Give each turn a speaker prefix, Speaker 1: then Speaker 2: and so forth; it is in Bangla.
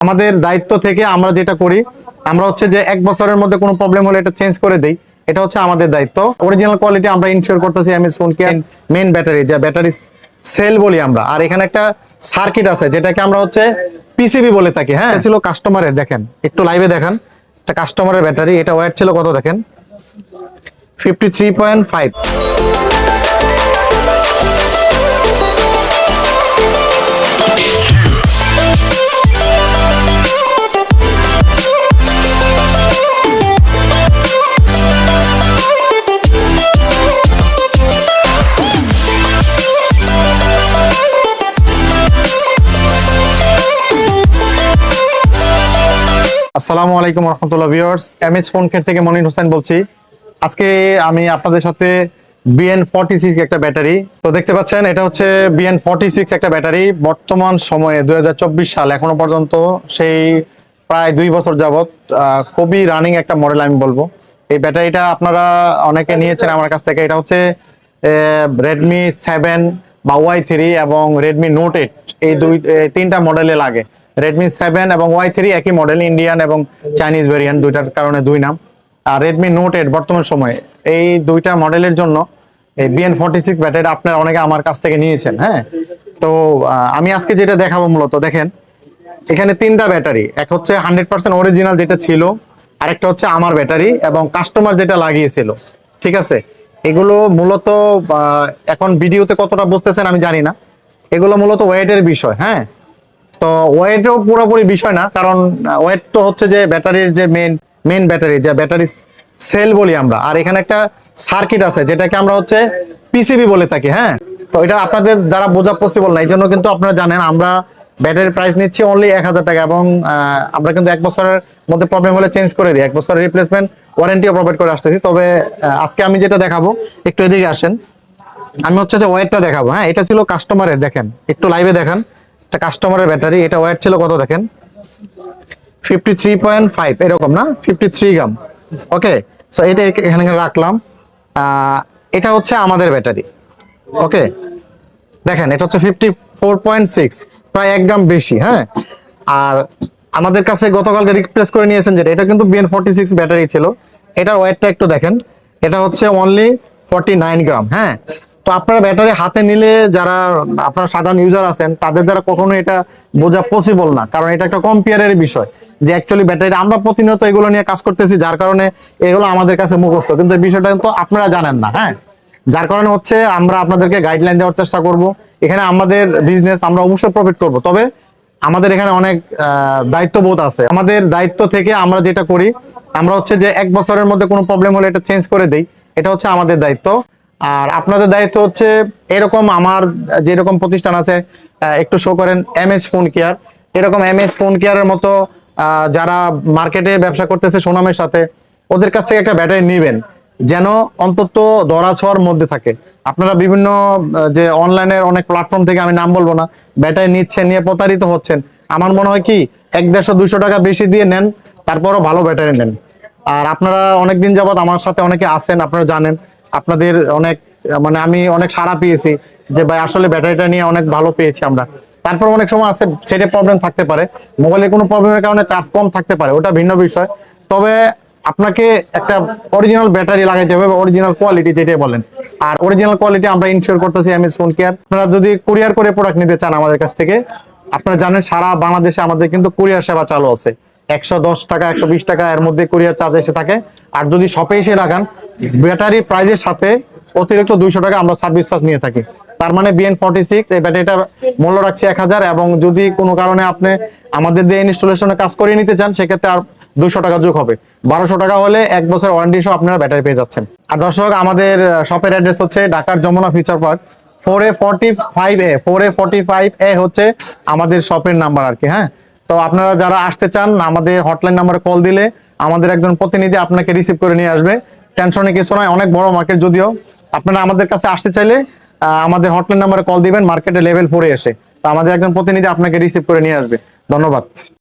Speaker 1: আমাদের দায়িত্ব থেকে আমরা যেটা করি, আমরা হচ্ছে যে এক বছরের মধ্যে কোনো প্রবলেম হলে এটা চেঞ্জ করে দেই। এটা হচ্ছে আমাদের দায়িত্ব। অরিজিনাল কোয়ালিটি আমরা ইনশিওর করতেছি আমি ফোন কে মেইন ব্যাটারি যা ব্যাটারি সেল বলি আমরা। আর এখানে একটা সার্কিট আছে, যেটাকে আমরা হচ্ছে পিসিবি বলে থাকি। হ্যাঁ? এটা ছিল কাস্টমারের দেখেন, একটু লাইভে দেখেন। একটা কাস্টমারের ব্যাটারি এটা ওয়াট ছিল কত দেখেন? ফিফটি থ্রি পয়েন্ট ফাইভ আসসালামু আলাইকুম রহমতুল্লাহ ভিউয়ার্স এমএচ ফোন কেয়ার থেকে মনির হোসেন বলছি। আজকে আমি আপনাদের সাথে বিএন ফর্টি সিক্স একটা ব্যাটারি। তো দেখতে পাচ্ছেন, এটা হচ্ছে বিএন ফর্টি সিক্স একটা ব্যাটারি। বর্তমান সময়ে দুই সাল, এখনও পর্যন্ত সেই প্রায় দুই বছর যাবৎ খুবই রানিং একটা মডেল আমি বলব। এই ব্যাটারিটা আপনারা অনেকে নিয়েছেন আমার কাছ থেকে। এটা হচ্ছে রেডমি সেভেন বা ওয়াই থ্রি এবং রেডমি নোট এইট এই দুই তিনটা মডেলে লাগে। রেডমি সেভেন এবং ওয়াই থ্রি একই মডেল ইন্ডিয়ান এবং চাইনিজ ভেরিয়েন্ট দুইটার কারণে দুই নাম। আর রেডমি নোট এইট বর্তমান সময়ে, এই দুইটা মডেলের জন্য এই বিএন ফর্টি সিক্স ব্যাটারি আপনারা অনেকে আমার কাছ থেকে নিয়েছেন হ্যাঁ? তো আমি আজকে যেটা দেখাবো মূলত, দেখেন, এখানে তিনটা ব্যাটারি এক হচ্ছে হান্ড্রেড পার্সেন্ট অরিজিনাল যেটা ছিল, আরেকটা হচ্ছে আমার ব্যাটারি এবং কাস্টমার যেটা লাগিয়েছিল, ঠিক আছে? এগুলো মূলত এখন ভিডিওতে কতটা বুঝতেছেন আমি জানি না। এগুলো মূলত ওয়েটের বিষয় হ্যাঁ? তো ওয়েটও পুরোপুরি বিষয় না, কারণ ওয়েট তো হচ্ছে যে ব্যাটারির যে মেন মেন ব্যাটারি যে ব্যাটারি সেল বলি আমরা। আর এখানে একটা সার্কিট আছে, যেটাকে আমরা হচ্ছে পিসিবি বলে থাকি হ্যাঁ? তো এটা আপনাদের দ্বারা বোঝা পসিবল না এই জন্য কিন্তু আপনারা জানেন, আমরা ব্যাটারির প্রাইস নিচ্ছি অনলি এক হাজার টাকা এবং আমরা কিন্তু এক বছরের মধ্যে প্রবলেম হলে চেঞ্জ করে দিই। এক বছরের রিপ্লেসমেন্ট ওয়ারেন্টিও প্রোভাইড করে আসতেছি। তবে আজকে আমি যেটা দেখাবো, একটু এদিকে আসেন। আমি হচ্ছে যে ওয়েটটা দেখাবো হ্যাঁ? এটা ছিল কাস্টমারের দেখেন, একটু লাইভে দেখান। একটা কাস্টমারের ব্যাটারি এটা ওয়েট ছিল কত দেখেন? ফিফটি থ্রি পয়েন্ট ফাইভ এরকম না? Fifty three gram. Okay so এটা এখানে রাখলাম। এটা হচ্ছে আমাদের ব্যাটারি ওকে দেখেন, এটা হচ্ছে ফিফটি ফোর পয়েন্ট সিক্স প্রায় এক গ্রাম বেশি হ্যাঁ? আর আমাদের কাছে গতকালকে রিপ্লেস করে নিয়েছেন যেটা, এটা কিন্তু বিএন ফর্টি সিক্স ব্যাটারি ছিল। এটার ওয়েটটা একটু দেখেন। এটা হচ্ছে অনলি ফর্টি নাইন গ্রাম হ্যাঁ? তো আপনারা ব্যাটারি হাতে নিলে যারা আপনারা সাধারণ ইউজার আছেন, তাদের দ্বারা কখনো এটা বোঝা পসিবল না। কারণ এটা একটা কম্পেয়ারের বিষয় যে অ্যাকচুয়ালি ব্যাটারি আমরা প্রতিনিয়ত এগুলো নিয়ে কাজ করতেছি, যার কারণে এগুলো আমাদের কাছে মুখস্থ। কিন্তু এই বিষয়টা কিন্তু আপনারা জানেন না হ্যাঁ? যার কারণে হচ্ছে আমরা আপনাদেরকে গাইডলাইন দেওয়ার চেষ্টা করব। এখানে আমাদের বিজনেস আমরা অবশ্যই প্রফিট করব। তবে আমাদের এখানে অনেক দায়িত্ববোধ আছে। আমাদের দায়িত্ব থেকে আমরা যেটা করি, আমরা হচ্ছে যে এক বছরের মধ্যে কোনো প্রবলেম হলে এটা চেঞ্জ করে দেই। এটা হচ্ছে আমাদের দায়িত্ব। আর আপনাদের দায়িত্ব হচ্ছে এরকম আমার যেরকম প্রতিষ্ঠান আছে একটু শো করেন এম এইচ ফোন কেয়ার এরকম এম এইচ ফোন কেয়ারের মতো যারা মার্কেটে ব্যবসা করতেছে সুনামের সাথে, ওদের কাছ থেকে একটা ব্যাটারি নেবেন, যেন অন্তত ধরা ছোঁয়ার মধ্যে থাকে। আপনারা বিভিন্ন যে অনলাইনের অনেক প্ল্যাটফর্ম থেকে আমি নাম বলব না ব্যাটারি নিচ্ছেন, নিয়ে প্রতারিত হচ্ছেন। আমার মনে হয় কি, এক দেড়শো, দুইশো টাকা বেশি দিয়ে নেন, তারপরও ভালো ব্যাটারি নেন। আর আপনারা অনেকদিন যাবৎ আমার সাথে অনেকে আছেন, আপনারা জানেন আপনাদের অনেক মানে আমি অনেক সাড়া পেয়েছি যে ভাই আসলে ব্যাটারিটা নিয়ে অনেক ভালো পেয়েছি আমরা। তারপর অনেক সময় আছে, সেটা প্রবলেম থাকতে পারে। মোবাইলের কোনো প্রবলেমের কারণে চার্জ কম থাকতে পারে, ওটা ভিন্ন বিষয়। তবে আপনাকে একটা অরিজিনাল ব্যাটারি লাগাইতে হবে অরিজিনাল কোয়ালিটি যেটাই বলেন। আর অরিজিনাল কোয়ালিটি আমরা ইনশিওর করতেছি আমি ফোন কেয়ার আপনারা যদি কুরিয়ার করে প্রোডাক্ট নিতে চান আমাদের কাছ থেকে, আপনারা জানেন সারা বাংলাদেশে আমাদের কিন্তু কুরিয়ার সেবা চালু আছে। একশো দশ টাকা, একশো বিশ টাকা এর মধ্যে কুরিয়ার চার্জ এসে থাকে। আর যদি শপে এসে লাগান ব্যাটারি প্রাইজের সাথে অতিরিক্ত দুইশো টাকা আমরা সার্ভিস চার্জ নিয়ে থাকি। তার মানে বিএন ফর্টি সিক্স এই ব্যাটারিটা মূল্য রাখছি এক হাজার এবং যদি কোনো কারণে আপনি আমাদের দিয়ে ইনস্টলেশনে কাজ করিয়ে নিতে চান, সেক্ষেত্রে আর দুইশো টাকা যোগ হবে। বারোশো টাকা হলে এক বছর ওয়ারেন্টি সহ আপনারা ব্যাটারি পেয়ে যাচ্ছেন। আর দর্শক, আমাদের শপের অ্যাড্রেস হচ্ছে ঢাকার Jamuna future park four A forty five A four A forty five A হচ্ছে আমাদের শপের নাম্বার আর কি হ্যাঁ? তো আপনারা যারা আসতে চান, আমাদের হটলাইন নাম্বারে কল দিলে আমাদের একজন প্রতিনিধি আপনাকে রিসিভ করে নিয়ে আসবে। টেনশনে কিছু নয়, অনেক বড় মার্কেট যদিও। আপনারা আমাদের কাছে আসতে চাইলে আমাদের হটলাইন নাম্বারে কল দিবেন মার্কেটে লেভেল ফোরে এসে। তো আমাদের একজন প্রতিনিধি আপনাকে রিসিভ করে নিয়ে আসবে। ধন্যবাদ।